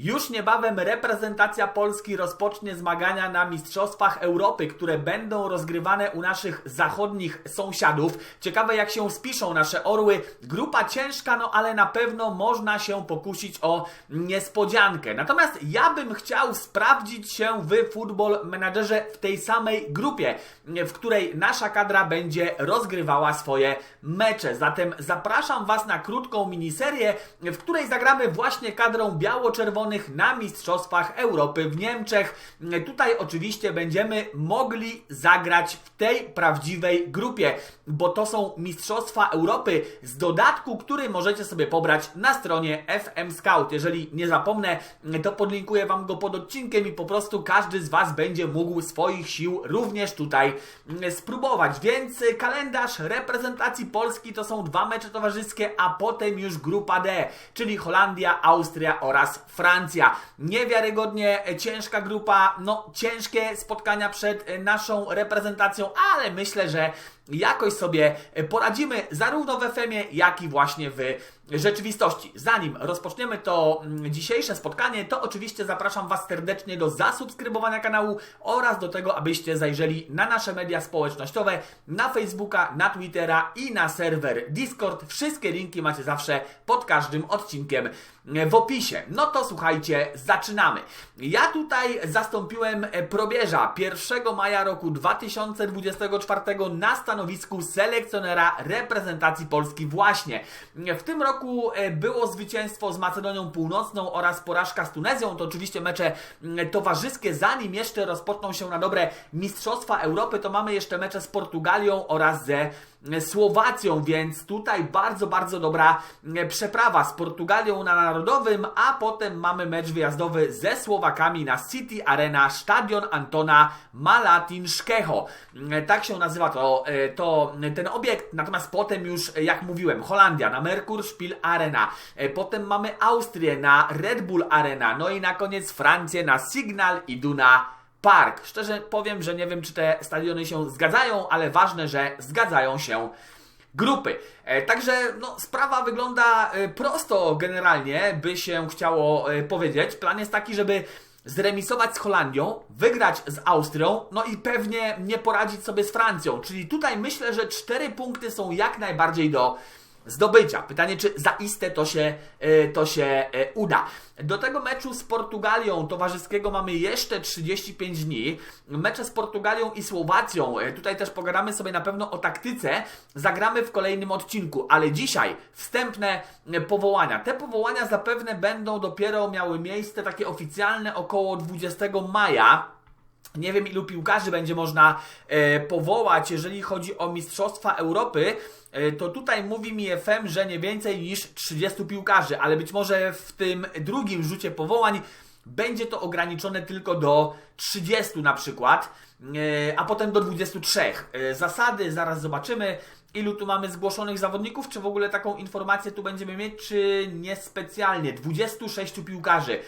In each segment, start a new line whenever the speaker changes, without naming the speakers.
Już niebawem reprezentacja Polski rozpocznie zmagania na Mistrzostwach Europy, które będą rozgrywane u naszych zachodnich sąsiadów. Ciekawe jak się spiszą nasze orły. Grupa ciężka, no ale na pewno można się pokusić o niespodziankę. Natomiast ja bym chciał sprawdzić się w Football Managerze w tej samej grupie, w której nasza kadra będzie rozgrywała swoje mecze. Zatem zapraszam Was na krótką miniserię, w której zagramy właśnie kadrą biało-czerwoną na Mistrzostwach Europy w Niemczech. Tutaj oczywiście będziemy mogli zagrać w tej prawdziwej grupie, bo to są Mistrzostwa Europy z dodatku, który możecie sobie pobrać na stronie FM Scout. Jeżeli nie zapomnę, to podlinkuję Wam go pod odcinkiem i po prostu każdy z Was będzie mógł swoich sił również tutaj spróbować. Więc kalendarz reprezentacji Polski to są dwa mecze towarzyskie, a potem już grupa D, czyli Holandia, Austria oraz Francja. Francja. Niewiarygodnie ciężka grupa, no ciężkie spotkania przed naszą reprezentacją, ale myślę, że jakoś sobie poradzimy zarówno w FM-ie, jak i właśnie w rzeczywistości. Zanim rozpoczniemy to mm, dzisiejsze spotkanie, to oczywiście zapraszam Was serdecznie do zasubskrybowania kanału oraz do tego, abyście zajrzeli na nasze media społecznościowe, na Facebooka, na Twittera i na serwer Discord. Wszystkie linki macie zawsze pod każdym odcinkiem w opisie. No to słuchajcie, zaczynamy. Ja tutaj zastąpiłem probierza 1 maja roku 2024 na stanowisku selekcjonera reprezentacji Polski właśnie. W tym roku e, było zwycięstwo z Macedonią Północną oraz porażka z Tunezją. To oczywiście mecze towarzyskie. Zanim jeszcze rozpoczną się na dobre Mistrzostwa Europy, to mamy jeszcze mecze z Portugalią oraz ze Słowacją, więc tutaj bardzo, bardzo dobra e, przeprawa z Portugalią na Narodowym, a potem mamy mecz wyjazdowy ze Słowakami na City Arena Stadion Antona Malatin Szkecho. E, tak się nazywa to, e, to ten obiekt, natomiast potem już, jak mówiłem, Holandia na Merkur Spiel Arena, potem mamy Austrię na Red Bull Arena, no i na koniec Francję na Signal Iduna Park. Szczerze powiem, że nie wiem, czy te stadiony się zgadzają, ale ważne, że zgadzają się grupy. E, także no, sprawa wygląda e, prosto generalnie, by się chciało e, powiedzieć. Plan jest taki, żeby zremisować z Holandią, wygrać z Austrią, no i pewnie nie poradzić sobie z Francją. Czyli tutaj myślę, że cztery punkty są jak najbardziej do zdobycia. Pytanie, czy zaiste to się, e, to się e, uda. Do tego meczu z Portugalią towarzyskiego mamy jeszcze 35 dni. Mecze z Portugalią i Słowacją, e, tutaj też pogadamy sobie na pewno o taktyce, zagramy w kolejnym odcinku, ale dzisiaj wstępne powołania. Te powołania zapewne będą dopiero miały miejsce takie oficjalne około 20 maja. Nie wiem, ilu piłkarzy będzie można e, powołać, jeżeli chodzi o Mistrzostwa Europy. E, to tutaj mówi mi FM, że nie więcej niż 30 piłkarzy, ale być może w tym drugim rzucie powołań będzie to ograniczone tylko do 30 na przykład, e, a potem do 23. E, zasady zaraz zobaczymy ilu tu mamy zgłoszonych zawodników, czy w ogóle taką informację tu będziemy mieć, czy niespecjalnie. 26 piłkarzy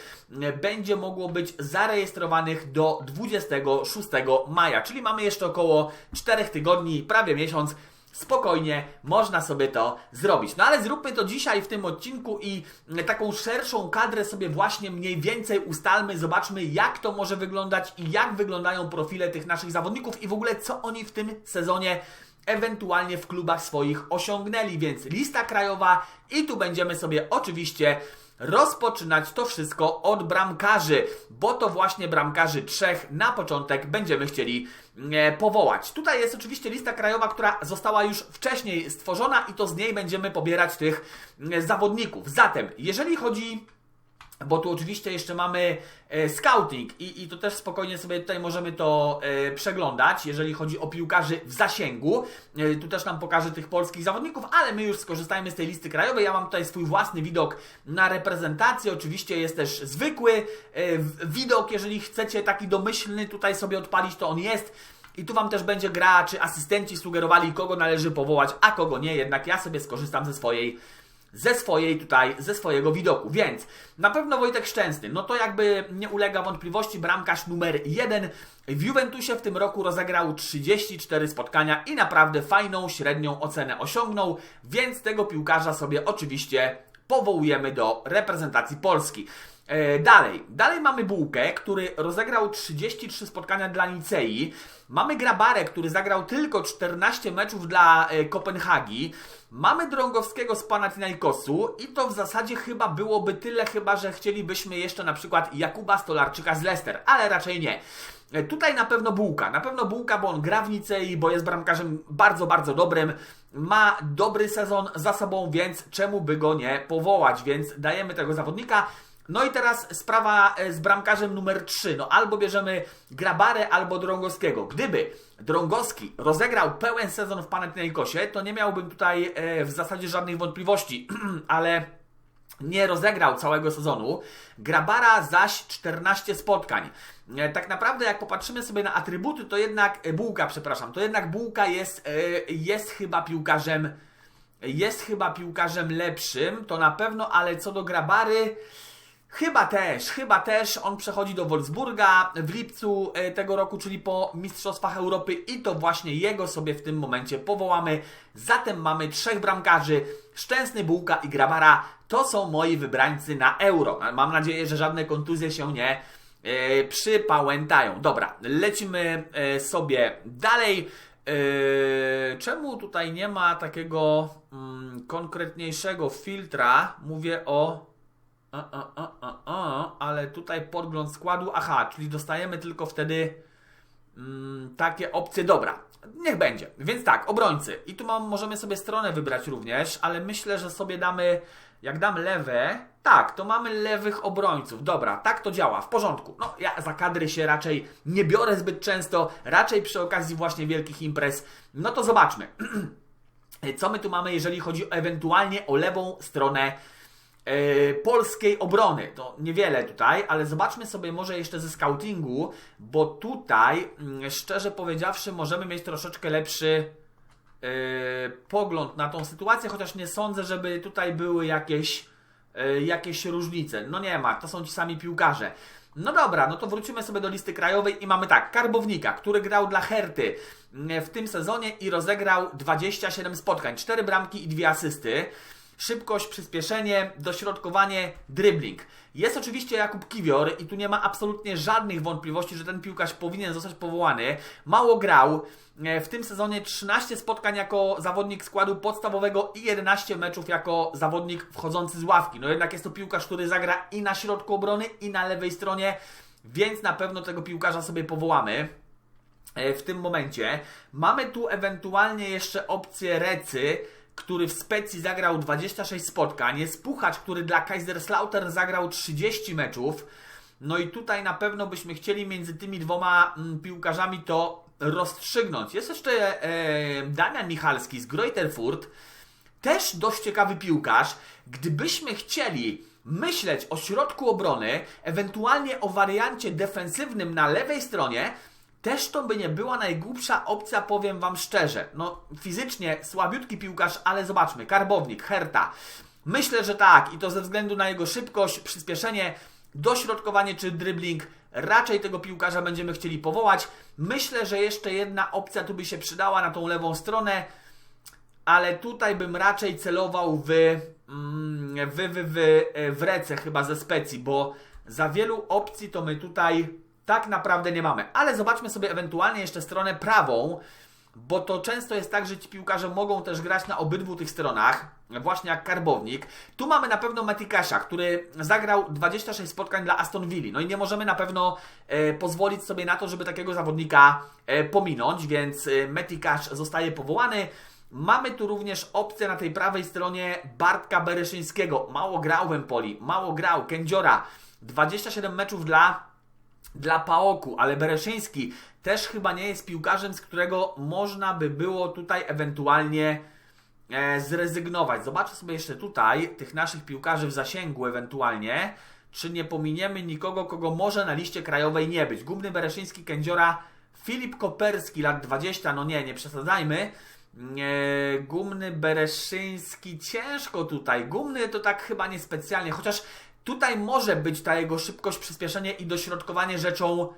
będzie mogło być zarejestrowanych do 26 maja, czyli mamy jeszcze około 4 tygodni, prawie miesiąc, spokojnie można sobie to zrobić. No ale zróbmy to dzisiaj w tym odcinku i taką szerszą kadrę sobie właśnie mniej więcej ustalmy, zobaczmy jak to może wyglądać i jak wyglądają profile tych naszych zawodników i w ogóle co oni w tym sezonie ewentualnie w klubach swoich osiągnęli, więc lista krajowa i tu będziemy sobie oczywiście rozpoczynać to wszystko od bramkarzy, bo to właśnie bramkarzy trzech na początek będziemy chcieli e, powołać. Tutaj jest oczywiście lista krajowa, która została już wcześniej stworzona i to z niej będziemy pobierać tych e, zawodników. Zatem, jeżeli chodzi bo tu oczywiście jeszcze mamy e, scouting i, i to też spokojnie sobie tutaj możemy to e, przeglądać, jeżeli chodzi o piłkarzy w zasięgu. E, tu też nam pokażę tych polskich zawodników, ale my już skorzystajmy z tej listy krajowej. Ja mam tutaj swój własny widok na reprezentację. Oczywiście jest też zwykły widok, jeżeli chcecie taki domyślny tutaj sobie odpalić, to on jest. I tu Wam też będzie gra, czy asystenci sugerowali, kogo należy powołać, a kogo nie. Jednak ja sobie skorzystam ze swojej ze swojej tutaj, ze swojego widoku. Więc na pewno Wojtek Szczęsny, no to jakby nie ulega wątpliwości bramkarz numer jeden. W Juventusie w tym roku rozegrał 34 spotkania i naprawdę fajną średnią ocenę osiągnął, więc tego piłkarza sobie oczywiście powołujemy do reprezentacji Polski. E, dalej, dalej mamy Bułkę, który rozegrał 33 spotkania dla Nicei. Mamy Grabarę, który zagrał tylko 14 meczów dla e, Kopenhagi. Mamy Drągowskiego z Panathinaikosu i to w zasadzie chyba byłoby tyle, chyba że chcielibyśmy jeszcze na przykład Jakuba Stolarczyka z Leicester, ale raczej nie. E, Tutaj na pewno Bułka, na pewno Bułka, bo on gra w Nicei, bo jest bramkarzem bardzo, bardzo dobrym, ma dobry sezon za sobą, więc czemu by go nie powołać, więc dajemy tego zawodnika. No i teraz sprawa e, z bramkarzem numer 3. No albo bierzemy Grabarę, albo Drągowskiego. Gdyby Drągowski rozegrał pełen sezon w Panathinaikosie, to nie miałbym tutaj e, w zasadzie żadnych wątpliwości, ale nie rozegrał całego sezonu. Grabara zaś 14 spotkań. E, Tak naprawdę, jak popatrzymy sobie na atrybuty, to jednak Bułka, przepraszam, to jednak Bułka jest, jest chyba piłkarzem jest chyba piłkarzem lepszym, to na pewno, ale co do Grabary, chyba też, chyba też. On przechodzi do Wolfsburga w lipcu e, tego roku, czyli po Mistrzostwach Europy i to właśnie jego sobie w tym momencie powołamy. Zatem mamy trzech bramkarzy, Szczęsny, Bułka i Grabara. To są moi wybrańcy na Euro. Mam nadzieję, że żadne kontuzje się nie e, przypałętają. Dobra, lecimy e, sobie dalej. E, czemu tutaj nie ma takiego mm, konkretniejszego filtra? Mówię o. A, a, a, a, ale tutaj podgląd składu. Aha, czyli dostajemy tylko wtedy mm, takie opcje. Dobra, niech będzie. Więc tak, obrońcy. I tu mam, możemy sobie stronę wybrać również, ale myślę, że sobie damy. Jak dam lewe, tak, to mamy lewych obrońców. Dobra, tak to działa, w porządku. No, ja za kadry się raczej nie biorę zbyt często, raczej przy okazji właśnie wielkich imprez. No to zobaczmy. Co my tu mamy, jeżeli chodzi ewentualnie o lewą stronę polskiej obrony? To niewiele tutaj, ale zobaczmy sobie może jeszcze ze scoutingu, bo tutaj, mm, szczerze powiedziawszy, możemy mieć troszeczkę lepszy e, pogląd na tą sytuację, chociaż nie sądzę, żeby tutaj były jakieś, e, jakieś różnice. No nie ma, to są ci sami piłkarze. No dobra, no to wrócimy sobie do listy krajowej i mamy tak, Karbownika, który grał dla Herty mm, w tym sezonie i rozegrał 27 spotkań, 4 bramki i 2 asysty. Szybkość, przyspieszenie, dośrodkowanie, dribbling. Jest oczywiście Jakub Kiwior i tu nie ma absolutnie żadnych wątpliwości, że ten piłkarz powinien zostać powołany. Mało grał. E, W tym sezonie 13 spotkań jako zawodnik składu podstawowego i 11 meczów jako zawodnik wchodzący z ławki. No jednak jest to piłkarz, który zagra i na środku obrony, i na lewej stronie, więc na pewno tego piłkarza sobie powołamy e, w tym momencie. Mamy tu ewentualnie jeszcze opcję Recy, który w Specji zagrał 26 spotkań. Jest Puchacz, który dla Kaiserslautern zagrał 30 meczów. No i tutaj na pewno byśmy chcieli między tymi dwoma mm, piłkarzami to rozstrzygnąć. Jest jeszcze e, Damian Michalski z Greuterfurt, też dość ciekawy piłkarz. Gdybyśmy chcieli myśleć o środku obrony, ewentualnie o wariancie defensywnym na lewej stronie, też to by nie była najgłupsza opcja, powiem Wam szczerze. No, fizycznie słabiutki piłkarz, ale zobaczmy, Karbownik, Herta. Myślę, że tak i to ze względu na jego szybkość, przyspieszenie, dośrodkowanie czy dribbling. Raczej tego piłkarza będziemy chcieli powołać. Myślę, że jeszcze jedna opcja tu by się przydała na tą lewą stronę, ale tutaj bym raczej celował w, mm, w, w, w, w Rece chyba ze specji, bo za wielu opcji to my tutaj tak naprawdę nie mamy. Ale zobaczmy sobie ewentualnie jeszcze stronę prawą, bo to często jest tak, że ci piłkarze mogą też grać na obydwu tych stronach, właśnie jak Karbownik. Tu mamy na pewno Metikasza, który zagrał 26 spotkań dla Aston Villa. No i nie możemy na pewno e, pozwolić sobie na to, żeby takiego zawodnika e, pominąć, więc e, Metikasz zostaje powołany. Mamy tu również opcję na tej prawej stronie Bartka Bereszyńskiego. Mało grał w Empoli, mało grał. Kędziora, 27 meczów dla dla Paoku, ale Bereszyński też chyba nie jest piłkarzem, z którego można by było tutaj ewentualnie e, zrezygnować. Zobaczę sobie jeszcze tutaj tych naszych piłkarzy w zasięgu ewentualnie, czy nie pominiemy nikogo, kogo może na liście krajowej nie być. Gumny Bereszyński, Kędziora, Filip Koperski, lat 20, no nie, nie przesadzajmy. E, Gumny Bereszyński, ciężko tutaj. Gumny to tak chyba niespecjalnie, chociaż Tutaj może być ta jego szybkość, przyspieszenie i dośrodkowanie rzeczą,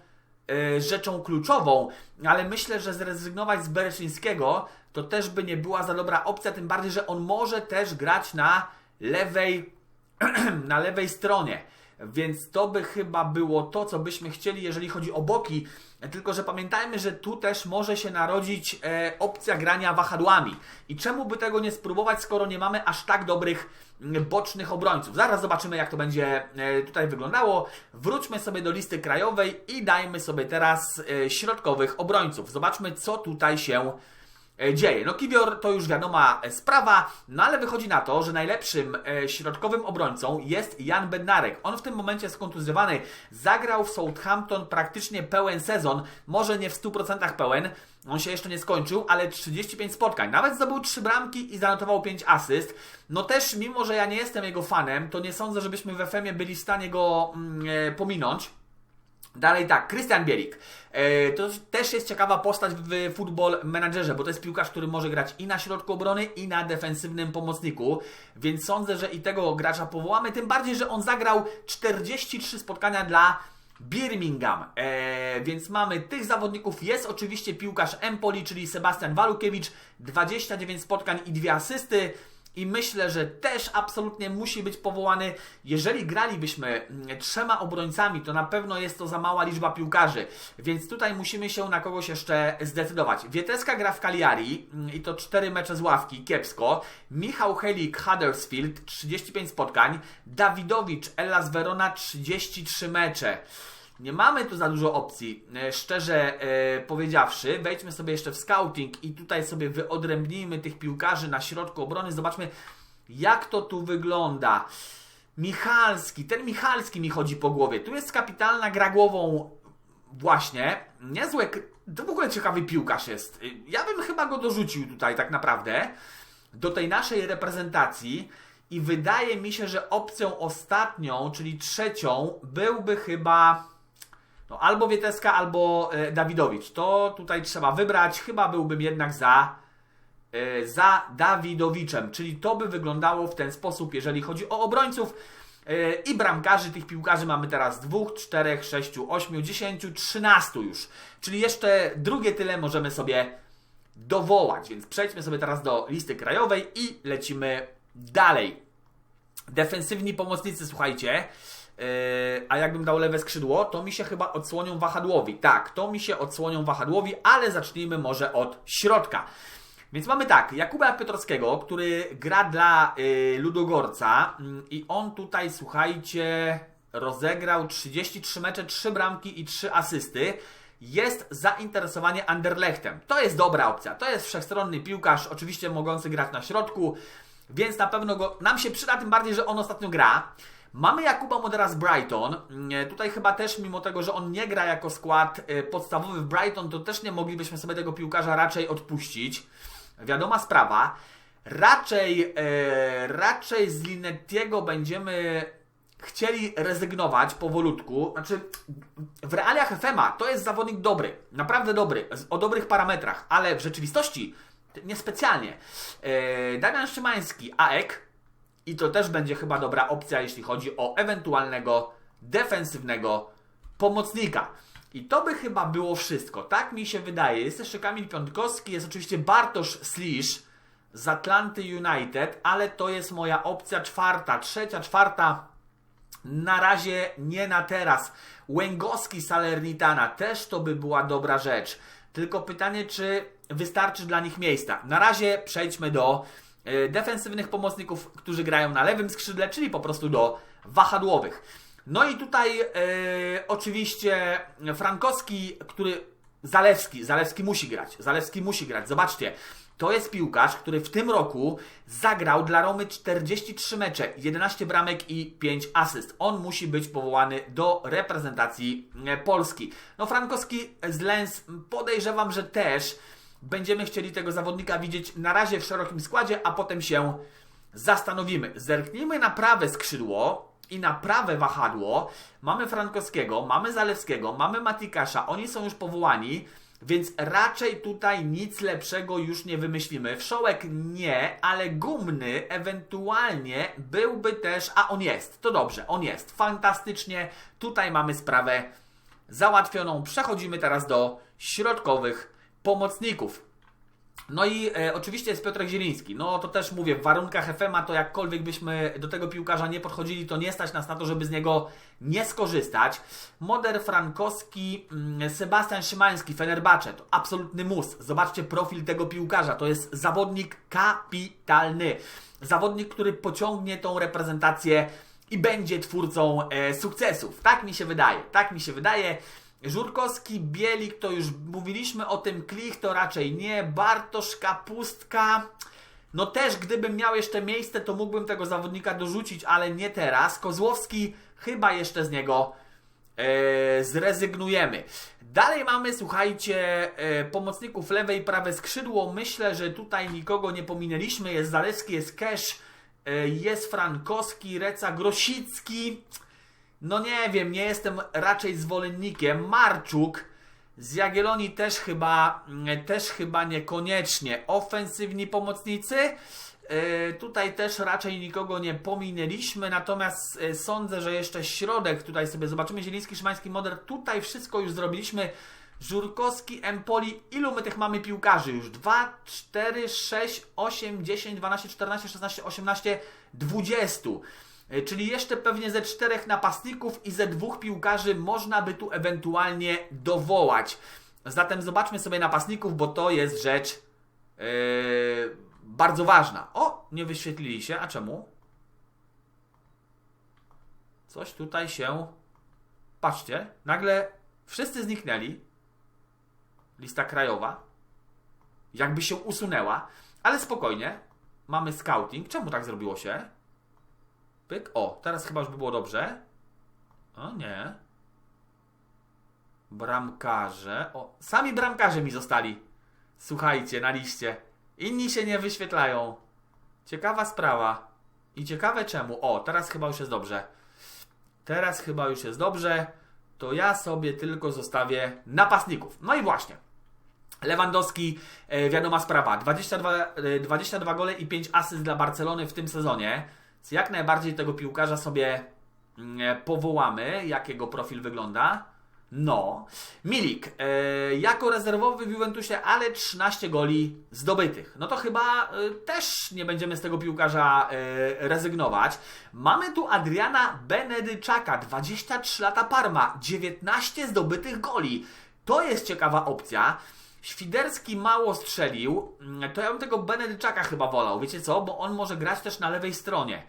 yy, rzeczą kluczową, ale myślę, że zrezygnować z Bereszyńskiego to też by nie była za dobra opcja, tym bardziej, że on może też grać na lewej, na lewej stronie. więc to by chyba było to, co byśmy chcieli, jeżeli chodzi o boki. Tylko, że pamiętajmy, że tu też może się narodzić e, opcja grania wahadłami. I czemu by tego nie spróbować, skoro nie mamy aż tak dobrych bocznych obrońców? Zaraz zobaczymy, jak to będzie e, tutaj wyglądało. Wróćmy sobie do listy krajowej i dajmy sobie teraz e, środkowych obrońców. Zobaczmy, co tutaj się E, dzieje. No Kiwior to już wiadoma e, sprawa, no ale wychodzi na to, że najlepszym e, środkowym obrońcą jest Jan Bednarek. On w tym momencie jest kontuzjowany, zagrał w Southampton praktycznie pełen sezon, może nie w 100% pełen, on się jeszcze nie skończył, ale 35 spotkań. Nawet zdobył 3 bramki i zanotował 5 asyst. No też, mimo że ja nie jestem jego fanem, to nie sądzę, żebyśmy w FM byli w stanie go mm, e, pominąć. Dalej tak, Krystian Bielik. E, to też jest ciekawa postać w Football Managerze, bo to jest piłkarz, który może grać i na środku obrony, i na defensywnym pomocniku, więc sądzę, że i tego gracza powołamy, tym bardziej, że on zagrał 43 spotkania dla Birmingham. E, więc mamy tych zawodników. Jest oczywiście piłkarz Empoli, czyli Sebastian Walukiewicz, 29 spotkań i dwie asysty i myślę, że też absolutnie musi być powołany. Jeżeli gralibyśmy mm, trzema obrońcami, to na pewno jest to za mała liczba piłkarzy, więc tutaj musimy się na kogoś jeszcze zdecydować. Wieteska gra w Cagliari mm, i to cztery mecze z ławki, kiepsko. Michał Helik, Huddersfield, 35 spotkań. Dawidowicz, Ellas Verona, 33 mecze. Nie mamy tu za dużo opcji, e, szczerze e, powiedziawszy. Wejdźmy sobie jeszcze w scouting i tutaj sobie wyodrębnijmy tych piłkarzy na środku obrony. Zobaczmy, jak to tu wygląda. Michalski, ten Michalski mi chodzi po głowie. Tu jest kapitalna gra głową właśnie. Niezłe, to w ogóle ciekawy piłkarz jest. Ja bym chyba go dorzucił tutaj tak naprawdę do tej naszej reprezentacji i wydaje mi się, że opcją ostatnią, czyli trzecią, byłby chyba no, albo Wieteska, albo e, Dawidowicz. To tutaj trzeba wybrać. Chyba byłbym jednak za, e, za Dawidowiczem. Czyli to by wyglądało w ten sposób, jeżeli chodzi o obrońców. E, I bramkarzy, tych piłkarzy mamy teraz dwóch, czterech, sześciu, ośmiu, dziesięciu, trzynastu już. Czyli jeszcze drugie tyle możemy sobie dowołać. Więc przejdźmy sobie teraz do listy krajowej i lecimy dalej. Defensywni pomocnicy, słuchajcie. Yy, a jakbym dał lewe skrzydło, to mi się chyba odsłonią wahadłowi. Tak, to mi się odsłonią wahadłowi, ale zacznijmy może od środka. Więc mamy tak, Jakuba Piotrowskiego, który gra dla yy, Ludogorca yy, i on tutaj, słuchajcie, rozegrał 33 mecze, 3 bramki i 3 asysty. Jest zainteresowanie Anderlechtem. To jest dobra opcja. To jest wszechstronny piłkarz, oczywiście mogący grać na środku, więc na pewno go, nam się przyda, tym bardziej, że on ostatnio gra. Mamy Jakuba Modera z Brighton. Mm, tutaj chyba też, mimo tego, że on nie gra jako skład y, podstawowy w Brighton, to też nie moglibyśmy sobie tego piłkarza raczej odpuścić. Wiadoma sprawa. Raczej, e, raczej z Linettiego będziemy chcieli rezygnować powolutku. Znaczy, w realiach FMA to jest zawodnik dobry, naprawdę dobry, o dobrych parametrach, ale w rzeczywistości niespecjalnie. E, Damian Szymański, AEK, i to też będzie chyba dobra opcja, jeśli chodzi o ewentualnego defensywnego pomocnika. I to by chyba było wszystko. Tak mi się wydaje. Jest jeszcze Kamil Piątkowski, jest oczywiście Bartosz Slisz z Atlanty United, ale to jest moja opcja czwarta, trzecia, czwarta. Na razie nie na teraz. Łęgowski Salernitana też to by była dobra rzecz. Tylko pytanie, czy wystarczy dla nich miejsca. Na razie przejdźmy do defensywnych pomocników, którzy grają na lewym skrzydle, czyli po prostu do wahadłowych. No i tutaj e, oczywiście Frankowski, który Zalewski, Zalewski musi grać, Zalewski musi grać. Zobaczcie, to jest piłkarz, który w tym roku zagrał dla Romy 43 mecze, 11 bramek i 5 asyst. On musi być powołany do reprezentacji e, Polski. No Frankowski z Lens podejrzewam, że też będziemy chcieli tego zawodnika widzieć na razie w szerokim składzie, a potem się zastanowimy. Zerknijmy na prawe skrzydło i na prawe wahadło. Mamy Frankowskiego, mamy Zalewskiego, mamy Matikasza. Oni są już powołani. Więc raczej tutaj nic lepszego już nie wymyślimy. Wszołek nie, ale gumny ewentualnie byłby też, a on jest, to dobrze, on jest, fantastycznie. Tutaj mamy sprawę załatwioną. Przechodzimy teraz do środkowych pomocników. No i e, oczywiście jest Piotrek Zieliński. No to też mówię, w warunkach FM-a to jakkolwiek byśmy do tego piłkarza nie podchodzili, to nie stać nas na to, żeby z niego nie skorzystać. Moder Frankowski, mm, Sebastian Szymański, Fenerbahce, to absolutny mus. Zobaczcie profil tego piłkarza, to jest zawodnik kapitalny. Zawodnik, który pociągnie tą reprezentację i będzie twórcą e, sukcesów. Tak mi się wydaje, tak mi się wydaje. Żurkowski, Bielik, to już mówiliśmy o tym, Klich to raczej nie, Bartosz, Kapustka, no też gdybym miał jeszcze miejsce, to mógłbym tego zawodnika dorzucić, ale nie teraz. Kozłowski, chyba jeszcze z niego e, zrezygnujemy. Dalej mamy, słuchajcie, e, pomocników lewe i prawe skrzydło. Myślę, że tutaj nikogo nie pominęliśmy. Jest Zalewski, jest Kesz, e, jest Frankowski, Reca, Grosicki. No nie wiem, nie jestem raczej zwolennikiem. Marczuk z Jagiellonii też chyba, mm, też chyba niekoniecznie. Ofensywni pomocnicy. Yy, tutaj też raczej nikogo nie pominęliśmy, natomiast yy, sądzę, że jeszcze środek tutaj sobie zobaczymy. Zieliński, Szymański, Moder. Tutaj wszystko już zrobiliśmy. Żurkowski, Empoli. Ilu my tych mamy piłkarzy już? 2, 4, 6, 8, 10, 12, 14, 16, 18, 20. E, czyli jeszcze pewnie ze czterech napastników i ze dwóch piłkarzy można by tu ewentualnie dowołać. Zatem zobaczmy sobie napastników, bo to jest rzecz yy, bardzo ważna. O, nie wyświetlili się, a czemu? Coś tutaj się. Patrzcie, nagle wszyscy zniknęli. Lista krajowa. Jakby się usunęła, ale spokojnie. Mamy scouting. Czemu tak zrobiło się? Pyk. O, teraz chyba już by było dobrze. O nie. Bramkarze. O, sami bramkarze mi zostali. Słuchajcie, na liście. Inni się nie wyświetlają. Ciekawa sprawa. I ciekawe czemu. O, teraz chyba już jest dobrze. Teraz chyba już jest dobrze. To ja sobie tylko zostawię napastników. No i właśnie. Lewandowski, e, wiadoma sprawa. 22, e, 22 gole i 5 asyst dla Barcelony w tym sezonie jak najbardziej tego piłkarza sobie mm, powołamy, jak jego profil wygląda. No, Milik, e, jako rezerwowy w Juventusie, ale 13 goli zdobytych. No to chyba e, też nie będziemy z tego piłkarza e, rezygnować. Mamy tu Adriana Benedyczaka, 23 lata Parma, 19 zdobytych goli. To jest ciekawa opcja. Świderski mało strzelił, to ja bym tego Benedyczaka chyba wolał. Wiecie co? Bo on może grać też na lewej stronie.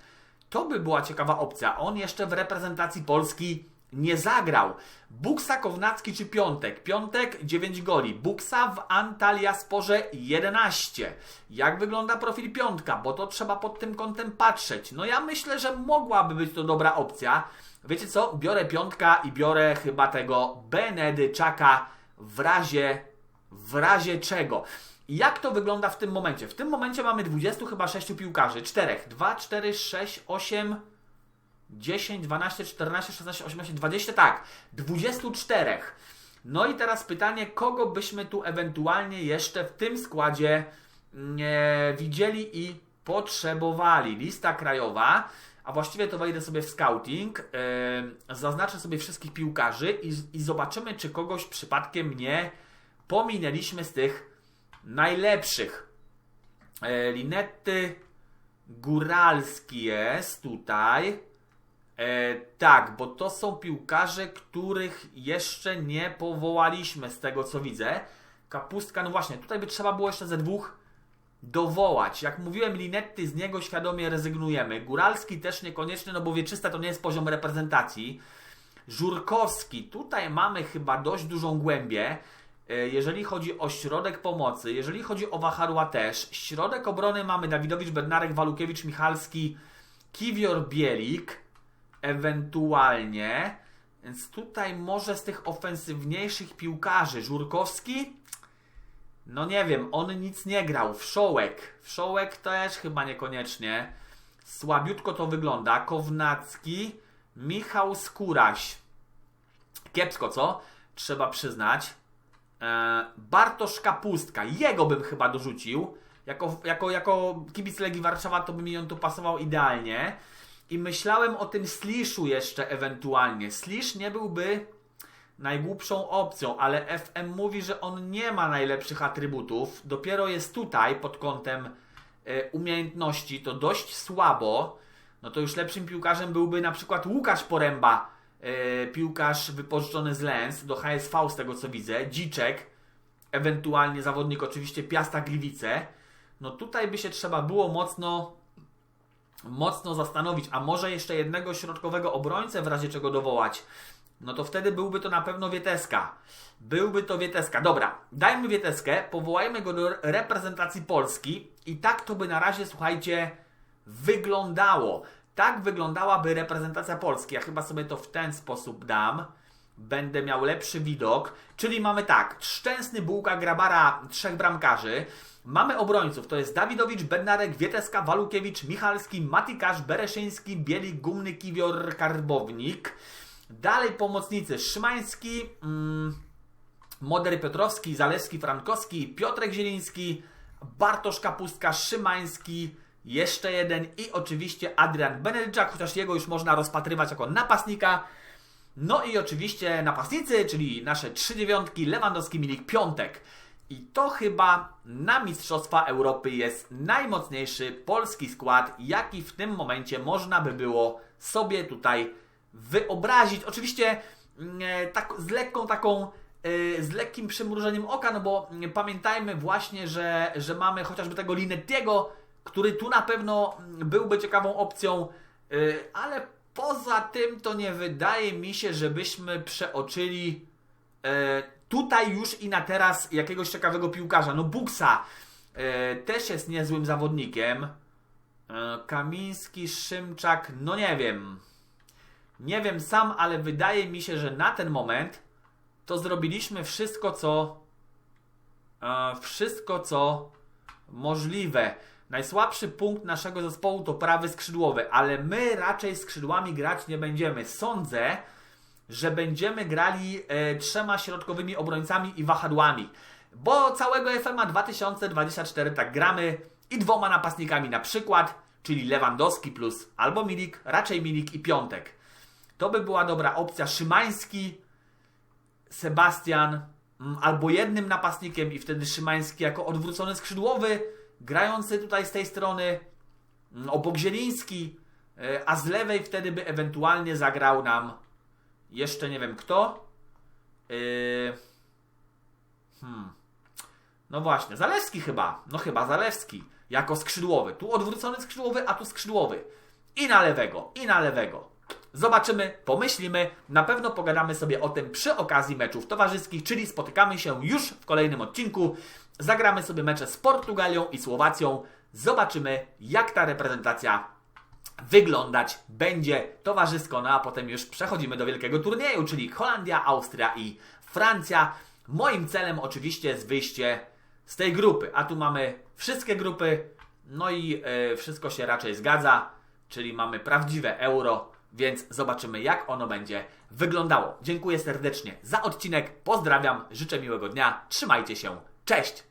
To by była ciekawa opcja. On jeszcze w reprezentacji Polski nie zagrał. Buksa, Kownacki czy Piątek? Piątek 9 goli. Buksa w Antalya Sporze 11. Jak wygląda profil Piątka? Bo to trzeba pod tym kątem patrzeć. No ja myślę, że mogłaby być to dobra opcja. Wiecie co? Biorę Piątka i biorę chyba tego Benedyczaka w razie w razie czego. Jak to wygląda w tym momencie? W tym momencie mamy 20 chyba 6 piłkarzy. 4, 2, 4, 6, 8, 10, 12, 14, 16, 18, 20, tak. 24. No i teraz pytanie, kogo byśmy tu ewentualnie jeszcze w tym składzie nie widzieli i potrzebowali. Lista krajowa, a właściwie to wejdę sobie w scouting, yy, zaznaczę sobie wszystkich piłkarzy i, i zobaczymy, czy kogoś przypadkiem nie pominęliśmy z tych najlepszych. E, Linetty Góralski jest tutaj. E, tak, bo to są piłkarze, których jeszcze nie powołaliśmy z tego co widzę. Kapustka, no właśnie, tutaj by trzeba było jeszcze ze dwóch dowołać. Jak mówiłem, Linetty z niego świadomie rezygnujemy. Góralski też niekoniecznie, no bo wieczysta to nie jest poziom reprezentacji. Żurkowski, tutaj mamy chyba dość dużą głębię. E, jeżeli chodzi o środek pomocy, jeżeli chodzi o Wacharła też, środek obrony mamy Dawidowicz, Bednarek, Walukiewicz, Michalski, Kiwior, Bielik, ewentualnie. Więc tutaj może z tych ofensywniejszych piłkarzy, Żurkowski, no nie wiem, on nic nie grał. Wszołek, Wszołek też chyba niekoniecznie. Słabiutko to wygląda. Kownacki, Michał Skóraś. Kiepsko, co? Trzeba przyznać. E, Bartosz Kapustka, jego bym chyba dorzucił. Jako, jako, jako kibic Legii Warszawa to by mi on tu pasował idealnie. I myślałem o tym Sliszu jeszcze ewentualnie. Slisz nie byłby najgłupszą opcją, ale FM mówi, że on nie ma najlepszych atrybutów. Dopiero jest tutaj pod kątem e, umiejętności, to dość słabo. No to już lepszym piłkarzem byłby na przykład Łukasz Poręba, piłkarz wypożyczony z Lens do HSV z tego co widzę, Dziczek, ewentualnie zawodnik oczywiście Piasta Gliwice. No tutaj by się trzeba było mocno mocno zastanowić, a może jeszcze jednego środkowego obrońcę w razie czego dowołać no to wtedy byłby to na pewno Wieteska. Byłby to Wieteska. Dobra, dajmy Wieteskę, powołajmy go do reprezentacji Polski i tak to by na razie, słuchajcie, wyglądało. Tak wyglądałaby reprezentacja Polski. Ja chyba sobie to w ten sposób dam. Będę miał lepszy widok. Czyli mamy tak, Szczęsny, Bułka, Grabara, trzech bramkarzy. Mamy obrońców, to jest Dawidowicz, Bednarek, Wieteska, Walukiewicz, Michalski, Matikasz, Bereszyński, Bielik, Gumny, Kiwior, Karbownik. Dalej pomocnicy Szymański, mm, Modery Piotrowski, Zalewski, Frankowski, Piotrek Zieliński, Bartosz Kapustka, Szymański, jeszcze jeden i oczywiście Adrian Benedyczak, chociaż jego już można rozpatrywać jako napastnika. No i oczywiście napastnicy, czyli nasze trzy dziewiątki, Lewandowski, Milik, Piątek. I to chyba na Mistrzostwa Europy jest najmocniejszy polski skład, jaki w tym momencie można by było sobie tutaj wyobrazić. Oczywiście mm, e, tak, z lekką taką e, z lekkim przymrużeniem oka, no bo mm, pamiętajmy właśnie, że, że mamy chociażby tego Linettiego, który tu na pewno byłby ciekawą opcją, e, ale poza tym to nie wydaje mi się, żebyśmy przeoczyli tutaj już i na teraz jakiegoś ciekawego piłkarza. No Buksa też jest niezłym zawodnikiem. Kamiński, Szymczak, no nie wiem. Nie wiem sam, ale wydaje mi się, że na ten moment to zrobiliśmy wszystko, co wszystko, co możliwe. Najsłabszy punkt naszego zespołu to prawy skrzydłowy, ale my raczej skrzydłami grać nie będziemy. Sądzę, że będziemy grali e, trzema środkowymi obrońcami i wahadłami. Bo całego FMA 2024 tak gramy i dwoma napastnikami na przykład, czyli Lewandowski plus albo Milik, raczej Milik i Piątek. To by była dobra opcja. Szymański, Sebastian mm, albo jednym napastnikiem i wtedy Szymański jako odwrócony skrzydłowy, grający tutaj z tej strony, mm, obok Zieliński, e, a z lewej wtedy by ewentualnie zagrał nam jeszcze nie wiem kto. E, hmm. No właśnie, Zalewski chyba. No chyba Zalewski. Jako skrzydłowy. Tu odwrócony skrzydłowy, a tu skrzydłowy. I na lewego, i na lewego. Zobaczymy, pomyślimy, na pewno pogadamy sobie o tym przy okazji meczów towarzyskich, czyli spotykamy się już w kolejnym odcinku. Zagramy sobie mecze z Portugalią i Słowacją. Zobaczymy, jak ta reprezentacja wyglądać będzie towarzysko. No a potem już przechodzimy do wielkiego turnieju, czyli Holandia, Austria i Francja. Moim celem oczywiście jest wyjście z tej grupy, a tu mamy wszystkie grupy, no i yy, wszystko się raczej zgadza, czyli mamy prawdziwe euro więc zobaczymy, jak ono będzie wyglądało. Dziękuję serdecznie za odcinek, pozdrawiam, życzę miłego dnia, trzymajcie się, cześć!